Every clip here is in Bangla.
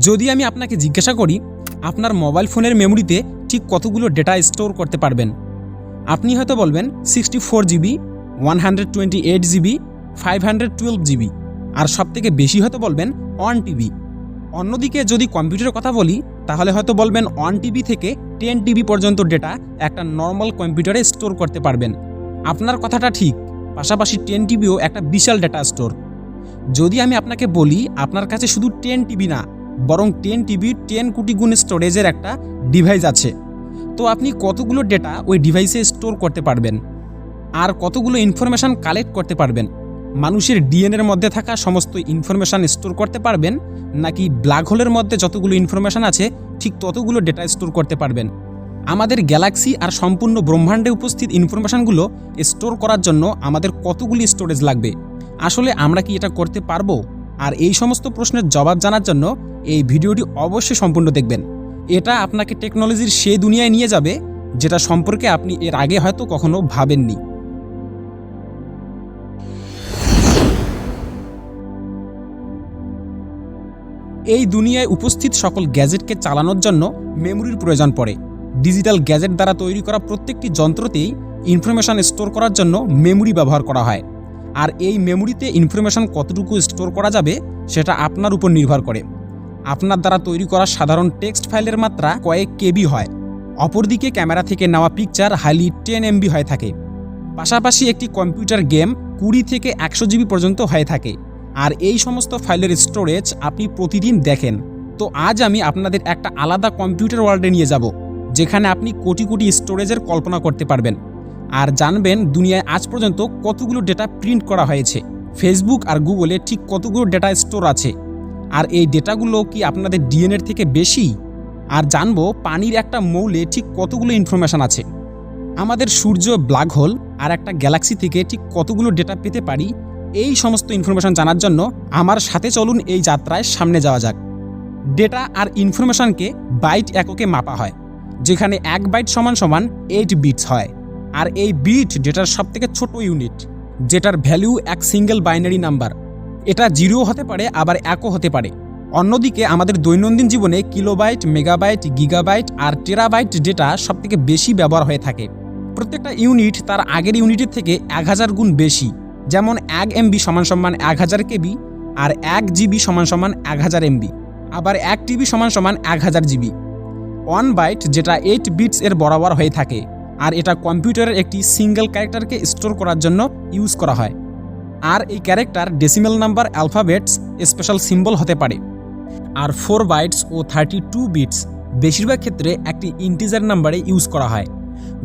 যদি আমি আপনাকে জিজ্ঞাসা করি, আপনার মোবাইল ফোনের মেমোরিতে ঠিক কতগুলো ডেটা স্টোর করতে পারবেন? আপনি হয়তো বলবেন sixty four GB one hundred twenty eight GB five hundred twelve GB আর সবথেকে বেশি হয়তো বলবেন ওয়ান টিবি অন্যদিকে যদি কম্পিউটারের কথা বলি, তাহলে হয়তো বলবেন ওয়ান টিবি থেকে টেন টিবি পর্যন্ত ডেটা একটা নর্মাল কম্পিউটারে স্টোর করতে পারবেন। আপনার কথাটা ঠিক, পাশাপাশি টেন টিবিও একটা বিশাল ডেটা স্টোর যদি আমি আপনাকে বলি, আপনার কাছে শুধু টেন টিবি না বরং টেন টিবি টেন কোটি গুণ স্টোরেজের একটা ডিভাইস আছে। তো আপনি কতগুলো ডেটা ওই ডিভাইসে স্টোর করতে পারবেন? আর কতগুলো ইনফরমেশান কালেক্ট করতে পারবেন? মানুষের ডিএনএর মধ্যে থাকা সমস্ত ইনফরমেশান স্টোর করতে পারবেন? নাকি ব্ল্যাক হোলের মধ্যে যতগুলো ইনফরমেশান আছে, ঠিক ততগুলো ডেটা স্টোর করতে পারবেন? আমাদের গ্যালাক্সি আর সম্পূর্ণ ব্রহ্মাণ্ডে উপস্থিত ইনফরমেশানগুলো স্টোর করার জন্য আমাদের কতগুলি স্টোরেজ লাগবে? আসলে আমরা কি এটা করতে পারব? আর এই সমস্ত প্রশ্নের জবাব জানার জন্য এই ভিডিওটি অবশ্যই সম্পূর্ণ দেখবেন। এটা আপনাকে টেকনোলজির সেই দুনিয়ায় নিয়ে যাবে, যেটা সম্পর্কে আপনি এর আগে হয়তো কখনো ভাবেননি। এই দুনিয়ায় উপস্থিত সকল গ্যাজেটকে চালানোর জন্য মেমোরির প্রয়োজন পড়ে। ডিজিটাল গ্যাজেট দ্বারা তৈরি করা প্রত্যেকটি যন্ত্রতেই ইনফরমেশন স্টোর করার জন্য মেমোরি ব্যবহার করা হয়। আর এই মেমোরিতে ইনফরমেশন কতটুকু স্টোর করা যাবে, সেটা আপনার উপর নির্ভর করে। আপনার দ্বারা তৈরি করা সাধারণ টেক্সট ফাইলের মাত্রা কয়েক কেবি হয়। অপরদিকে ক্যামেরা থেকে নেওয়া পিকচার হাইলি টেন এমবি হয়ে থাকে। পাশাপাশি একটি কম্পিউটার গেম কুড়ি থেকে একশো জিবি পর্যন্ত হয়ে থাকে। আর এই সমস্ত ফাইলের স্টোরেজ আপনি প্রতিদিন দেখেন। তো আজ আমি আপনাদের একটা আলাদা কম্পিউটার ওয়ার্ল্ডে নিয়ে যাব, যেখানে আপনি কোটি কোটি স্টোরেজের কল্পনা করতে পারবেন। আর জানবেন দুনিয়ায় আজ পর্যন্ত কতগুলো ডেটা প্রিন্ট করা হয়েছে। ফেসবুক আর গুগলে ঠিক কতগুলো ডেটা স্টোর আছে। আর এই ডেটাগুলো কি আপনাদের ডিএনএর থেকে বেশি? আর জানব পানির একটা মৌলে ঠিক কতগুলো ইনফরমেশান আছে। আমাদের সূর্য ব্ল্যাক হোল আর একটা গ্যালাক্সি থেকে ঠিক কতগুলো ডেটা পেতে পারি? এই সমস্ত ইনফরমেশান জানার জন্য আমার সাথে চলুন এই যাত্রায় সামনে যাওয়া যাক। ডেটা আর ইনফরমেশানকে বাইট এককে মাপা হয়, যেখানে এক বাইট সমান সমান এইট বিটস হয়। আর এই বিট যেটার সব থেকে ছোট ইউনিট যেটার ভ্যালু এক সিঙ্গেল বাইনারি নাম্বার এটা জিরো হতে পারে, আবার একও হতে পারে। অন্যদিকে আমাদের দৈনন্দিন জীবনে কিলোবাইট মেগাবাইট গিগাবাইট আর টেরাবাইট ডেটা সবথেকে বেশি ব্যবহার হয়ে থাকে। প্রত্যেকটা ইউনিট তার আগের ইউনিটের থেকে এক হাজার গুণ বেশি, যেমন এক এমবি সমান সমান এক হাজার কেবি আর এক জিবি সমান সমান এক হাজার এমবি আবার এক টিবি সমান সমান এক হাজার জিবি ওয়ান বাইট যেটা এইট বিটস এর বরাবর হয়ে থাকে। আর এটা কম্পিউটারের একটি সিঙ্গেল ক্যারেক্টারকে স্টোর করার জন্য ইউজ করা হয়। আর এই character decimal number, alphabets, special symbol হতে পারে। আর ফোর বাইটস ও থার্টি টু বিটস বেশিরভাগ ক্ষেত্রে একটি ইন্টিজার নাম্বারে ইউজ করা হয়।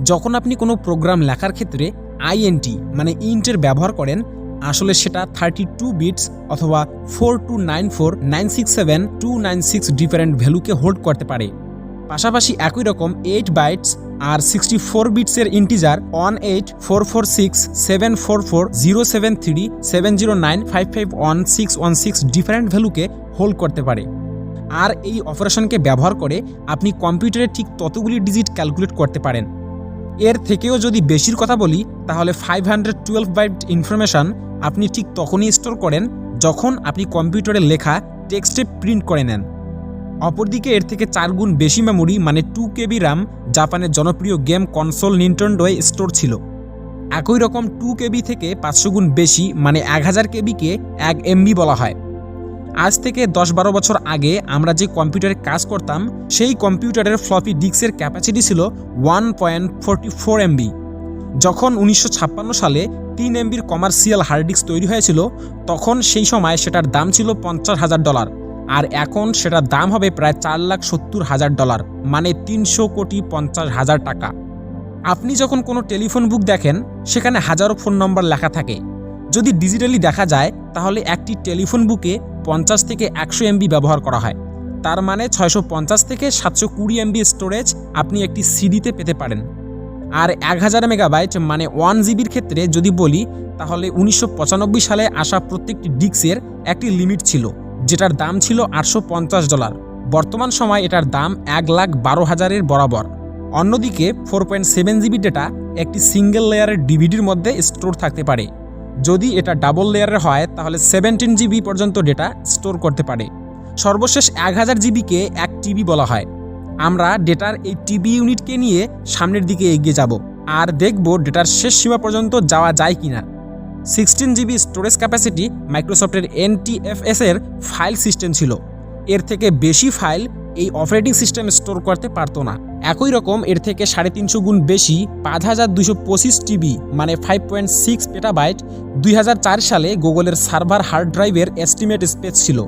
যখন আপনি কোনো প্রোগ্রাম লেখার ক্ষেত্রে আইএনটি মানে ইন্টের ব্যবহার করেন, আসলে সেটা থার্টি টু বিটস অথবা four two nine four, nine six seven, two nine six different ভ্যালুকে hold করতে পারে। পাশাপাশি একই রকম এইট বাইটস আর sixty four বিটসের integer one eight four four six seven four four zero seven three seven zero nine five five one six one six different ভ্যালুকে hold করতে পারে। আর এই অপারেশনকে ব্যবহার করে আপনি কম্পিউটারে ঠিক ততগুলি ডিজিট ক্যালকুলেট করতে পারেন। এর থেকেও যদি বেশির কথা বলি, তাহলে five hundred twelve byte information আপনি ঠিক তখনই স্টোর করেন যখন আপনি কম্পিউটারে লেখা টেক্সটে প্রিন্ট করে নেন। অপরদিকে এর থেকে চার গুণ বেশি মেমোরি মানে টু কেবি র্যাম জাপানের জনপ্রিয় গেম কনসোল নিনটেন্ডোয়ে স্টোর ছিল। একই রকম টু কেবি থেকে পাঁচশো গুণ বেশি মানে এক হাজার কেবিকে এক এমবি বলা হয়। আজ থেকে দশ বারো বছর আগে আমরা যে কম্পিউটারে কাজ করতাম, সেই কম্পিউটারের ফ্লপি ডিস্কের ক্যাপাসিটি ছিল one point forty four MB যখন উনিশশো ছাপ্পান্ন সালে তিন এমবির কমার্শিয়াল হার্ড ডিস্ক তৈরি হয়েছিল, তখন সেই সময় সেটার দাম ছিল পঞ্চাশ হাজার ডলার আর এখন সেটার দাম হবে প্রায় চার লাখ সত্তর হাজার ডলার মানে তিনশো কোটি পঞ্চাশ হাজার টাকা। আপনি যখন কোনো টেলিফোন বুক দেখেন, সেখানে হাজারো ফোন নম্বর লেখা থাকে। যদি ডিজিটালি দেখা যায়, তাহলে একটি টেলিফোন বুকে পঞ্চাশ থেকে একশো এমবি ব্যবহার করা হয়। তার মানে ছয়শো পঞ্চাশ থেকে সাতশো কুড়ি এমবি স্টোরেজ আপনি একটি সিডিতে পেতে পারেন। আর এক হাজার মেগাবাইট মানে ওয়ান জিবির ক্ষেত্রে যদি বলি, তাহলে উনিশশো পঁচানব্বই সালে আসা প্রত্যেকটি ডিস্কের একটি লিমিট ছিল। যেটার দাম ছিল আটশো পঞ্চাশ ডলার। বর্তমান সময় এটার দাম এক লাখ বারো হাজারের বরাবর। অন্যদিকে four point seven GB data একটি সিঙ্গেল লেয়ারের ডিভিডির মধ্যে স্টোর থাকতে পারে। যদি এটা ডাবল লেয়ারের হয়, তাহলে সেভেন্টিন জিবি পর্যন্ত ডেটা স্টোর করতে পারে। সর্বশেষ এক হাজার জিবিকে এক টিবি বলা হয়। আমরা ডেটার এই টিবি ইউনিটকে নিয়ে সামনের দিকে এগিয়ে যাব। আর দেখব ডেটার শেষ সীমা পর্যন্ত যাওয়া যায় কিনা। সিক্সটিন জিবি স্টোরেজ ক্যাপাসিটি মাইক্রোসফটের এনটিএফএস এর ফাইল সিস্টেম ছিল। এর থেকে বেশি ফাইল এই অপারেটিং সিস্টেম স্টোর করতে পারতো না। একই রকম এর থেকে সাড়ে তিনশো গুণ বেশি পাঁচ হাজার দুশো পঁচিশ টিবি মানে ফাইভ পয়েন্ট সিক্স পেটাবাইট, দুই হাজার চার সালে গুগলের সার্ভার হার্ড ড্রাইভের এস্টিমেট স্পেস ছিল।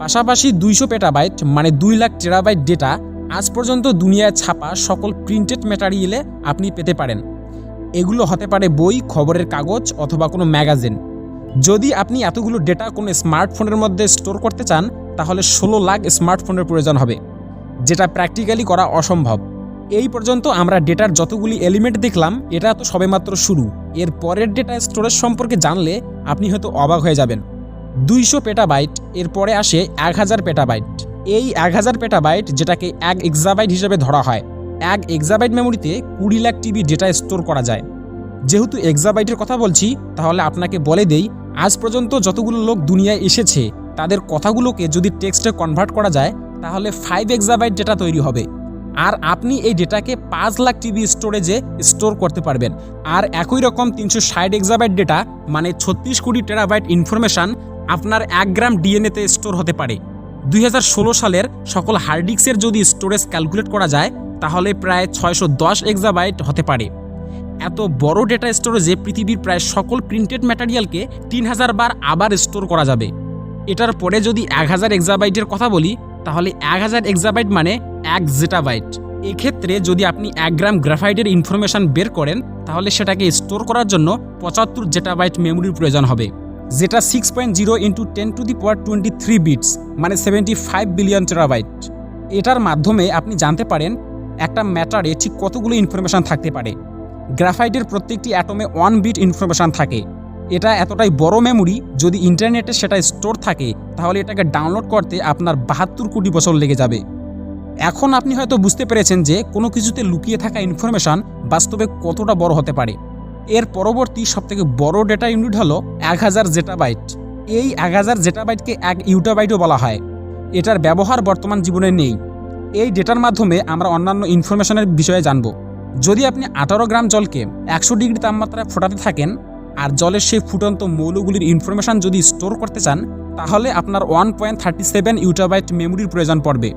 পাশাপাশি দুইশো পেটাবাইট মানে দুই লাখ টেরাবাইট ডেটা, আজ পর্যন্ত দুনিয়ায় ছাপা সকল প্রিন্টেড ম্যাটারিয়ালে আপনি পেতে পারেন। এগুলো হতে পারে বই, খবরের কাগজ অথবা কোনো ম্যাগাজিন। যদি আপনি এতগুলো ডেটা কোনো স্মার্টফোনের মধ্যে স্টোর করতে চান, তাহলে ষোলো লাখ স্মার্টফোনের প্রয়োজন হবে, যেটা প্র্যাকটিক্যালি করা অসম্ভব। এই পর্যন্ত আমরা ডেটার যতগুলি এলিমেন্ট দেখলাম, এটা তো সবেমাত্র শুরু। এর পরের ডেটা স্টোরেজ সম্পর্কে জানলে আপনি হয়তো অবাক হয়ে যাবেন। দুইশো পেটাবাইট, এরপরে আসে এক হাজার পেটাবাইট। এই এক হাজার পেটাবাইট, যেটাকে এক এক্সাবাইট হিসেবে ধরা হয় এক এক্সাবাইট মেমোরিতে কুড়ি লাখ টিবি ডেটা স্টোর করা যায়। যেহেতু এক্সাবাইটের কথা বলছি, তাহলে আপনাকে বলে দেই, আজ পর্যন্ত যতগুলো লোক দুনিয়ায় এসেছে, তাদের কথাগুলোকে যদি টেক্সটে কনভার্ট করা যায়, তাহলে ফাইভ এক্সাবাইট ডেটা তৈরি হবে। আর আপনি এই ডেটাকে পাঁচ লাখ টিবি স্টোরেজে স্টোর করতে পারবেন। আর একই রকম তিনশো ষাট এক্সাবাইট ডেটা মানে ছত্রিশ কোটি টেরাবাইট ইনফরমেশন আপনার এক গ্রাম ডিএনএতে স্টোর হতে পারে। দুই হাজার ষোলো সালের সকল হার্ড ডিস্কের যদি স্টোরেজ ক্যালকুলেট করা যায় তাহলে প্রায় ছয়শো দশ এক্সাবাইট হতে পারে। এত বড় ডেটা স্টোরেজে পৃথিবীর প্রায় সকল প্রিন্টেড ম্যাটেরিয়ালকে তিন হাজার বার আবার স্টোর করা যাবে। এটার পরে যদি এক হাজার এক্সাবাইটের কথা বলি, তাহলে এক হাজার এক্সাবাইট মানে এক জেটাবাইট এক্ষেত্রে যদি আপনি এক গ্রাম গ্রাফাইটের ইনফরমেশন বের করেন, তাহলে সেটাকে স্টোর করার জন্য পঁচাত্তর জেটাবাইট মেমোরির প্রয়োজন হবে। যেটা six point zero into ten to the power twenty three bits মানে সেভেন্টি ফাইভ বিলিয়ন টেরাবাইট এটার মাধ্যমে আপনি জানতে পারেন একটা ম্যাটারে ঠিক কতগুলো ইনফরমেশন থাকতে পারে। গ্রাফাইটের প্রত্যেকটি অ্যাটমে ওয়ান বিট ইনফরমেশন থাকে। এটা এতটাই বড় মেমোরি যদি ইন্টারনেটে সেটা স্টোর থাকে, তাহলে এটাকে ডাউনলোড করতে আপনার বাহাত্তর কোটি বছর লেগে যাবে। এখন আপনি হয়তো বুঝতে পেরেছেন যে কোনো কিছুতে লুকিয়ে থাকা ইনফরমেশন বাস্তবে কতটা বড় হতে পারে। এর পরবর্তী সবথেকে বড় ডেটা ইউনিট হলো এক হাজার জেটাবাইট এই এক হাজার জেটাবাইটকে এক ইউটাবাইটও বলা হয়। এটার ব্যবহার বর্তমান জীবনে নেই। এই ডেটার মাধ্যমে আমরা অন্যান্য ইনফরমেশনের বিষয়ে জানব। যদি আপনি আঠারো গ্রাম জলকে একশো ডিগ্রি তাপমাত্রায় ফোটাতে থাকেন, আর জলের সেই ফুটন্ত মৌলগুলির ইনফরমেশন যদি স্টোর করতে চান, তাহলে আপনার one point thirty seven yottabyte মেমোরির প্রয়োজন পড়বে।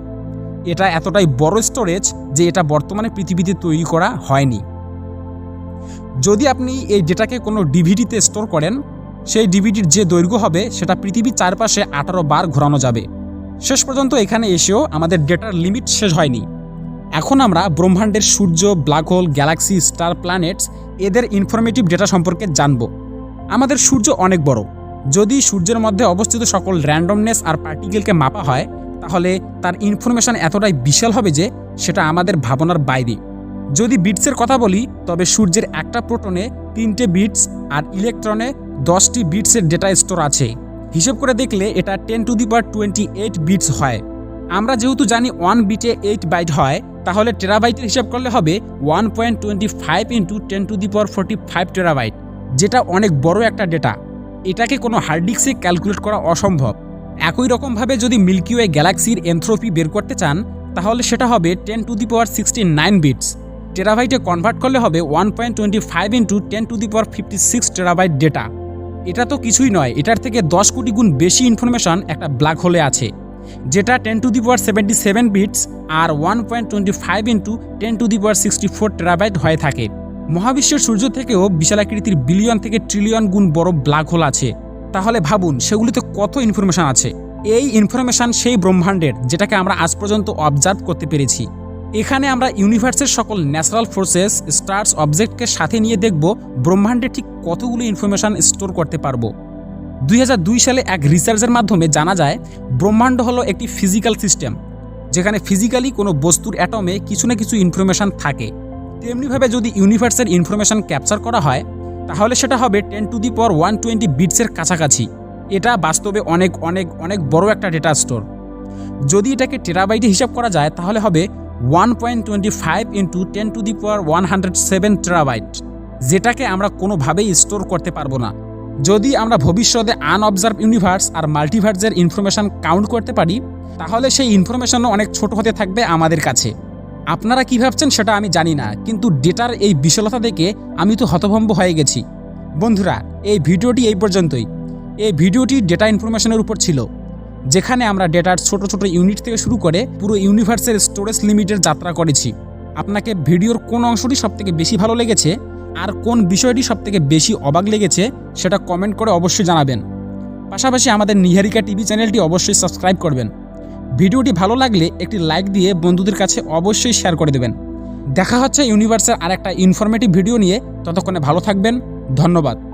এটা এতটাই বড় স্টোরেজ যে এটা বর্তমানে পৃথিবীতে তৈরি করা হয়নি। যদি আপনি এই ডেটাকে কোনো ডিভিডিতে স্টোর করেন, সেই ডিভিডির যে দৈর্ঘ্য হবে, সেটা পৃথিবীর চারপাশে আঠারো বার ঘোরানো যাবে। শেষ পর্যন্ত এখানে এসেও আমাদের ডেটার লিমিট শেষ হয়নি। এখন আমরা ব্রহ্মাণ্ডের সূর্য black hole galaxy star planets এদের ইনফরমেটিভ ডেটা সম্পর্কে জানব। আমাদের সূর্য অনেক বড়। যদি সূর্যের মধ্যে অবস্থিত সকল র্যান্ডমনেস আর পার্টিকেলকে মাপা হয়, তাহলে তার ইনফরমেশন এতটাই বিশাল হবে যে সেটা আমাদের ভাবনার বাইরে। যদি বিটসের কথা বলি, তবে সূর্যের একটা প্রোটনে তিনটে বিটস আর ইলেকট্রনে দশটি বিটসের ডেটা স্টোর আছে। হিসেব করে দেখলে এটা ten to the power twenty eight bits হয়। আমরা যেহেতু জানি ওয়ান বিটে এইট বাইট হয়, তাহলে টেরাবাইটের হিসাব করলে হবে one point twenty five into ten to the power forty five terabyte যেটা অনেক বড় একটা ডেটা এটাকে কোনো হার্ড ডিস্কে ক্যালকুলেট করা অসম্ভব। একই রকমভাবে যদি মিল্কিওয়ে গ্যালাক্সির এনথ্রোপি বের করতে চান, তাহলে সেটা হবে ten to the power sixty nine bits টেরাবাইটে convert করলে হবে one point twenty five into ten to the power fifty six terabyte data এটা তো কিছুই নয়। এটার থেকে দশ কোটি গুণ বেশি ইনফরমেশন একটা ব্ল্যাক হোলে আছে, যেটা ten to the power seventy seven bits R one point twenty five into ten to the power sixty four terabyte হয়ে থাকে। মহাবিশ্বের সূর্য থেকেও বিশালাকৃতির বিলিয়ন থেকে ট্রিলিয়ন গুণ বড় ব্ল্যাক হোল আছে। তাহলে ভাবুন, সেগুলিতে কত ইনফরমেশন আছে? এই ইনফরমেশন সেই ব্রহ্মাণ্ডের, যেটাকে আমরা আজ পর্যন্ত অবজার্ভ করতে পেরেছি। এখানে আমরা ইউনিভার্সের সকল ন্যাচারাল ফোর্সেস স্টার্স অবজেক্টকে সাথে নিয়ে দেখব, ব্রহ্মাণ্ডে ঠিক কতগুলো ইনফরমেশন স্টোর করতে পারব? দুই হাজার দুই সালে এক রিসার্চের মাধ্যমে জানা যায়, ব্রহ্মাণ্ড হলো একটি ফিজিক্যাল সিস্টেম যেখানে ফিজিক্যালি কোনো বস্তুর অ্যাটমে কিছু না কিছু ইনফরমেশন থাকে। তেমনিভাবে যদি ইউনিভার্সের ইনফরমেশন ক্যাপচার করা হয়, তাহলে সেটা হবে ten to the power one twenty বিটসের কাছাকাছি। এটা বাস্তবে অনেক অনেক অনেক বড় একটা ডেটা স্টোর যদি এটাকে টেরাবাইটে হিসাব করা যায়, তাহলে হবে one point twenty five into ten to the power one hundred seven terabyte যেটাকে আমরা কোনোভাবেই স্টোর করতে পারব না। যদি আমরা ভবিষ্যতে আনঅবজার্ভ ইউনিভার্স আর মাল্টিভার্সের ইনফরমেশন কাউন্ট করতে পারি, তাহলে সেই ইনফরমেশনও অনেক ছোট হতে থাকবে আমাদের কাছে। আপনারা কি ভাবছেন সেটা আমি জানি না, কিন্তু ডেটার এই বিশালতা দেখে আমি তো হতভম্ব হয়ে গেছি। বন্ধুরা, এই ভিডিওটি এই পর্যন্তই। এই ভিডিওটি ডেটা ইনফরমেশনের উপর ছিল, যেখানে আমরা ডেটার ছোট ছোট ইউনিট থেকে শুরু করে পুরো ইউনিভার্সের স্টোরেজ লিমিটের যাত্রা করেছি। আপনাকে ভিডিওর কোন অংশটি সবথেকে বেশি ভালো লেগেছে আর কোন বিষয়টি সবথেকে বেশি অবাক লেগেছে সেটা কমেন্ট করে অবশ্যই জানাবেন। পাশাপাশি আমাদের নিহারিকা টিভি চ্যানেলটি অবশ্যই সাবস্ক্রাইব করবেন। ভিডিওটি ভালো লাগলে একটি লাইক দিয়ে বন্ধুদের কাছে অবশ্যই শেয়ার করে দেবেন। দেখা হচ্ছে ইউনিভার্সের আর একটা ইনফরমেটিভ ভিডিও নিয়ে। ততক্ষণে ভালো থাকবেন। ধন্যবাদ।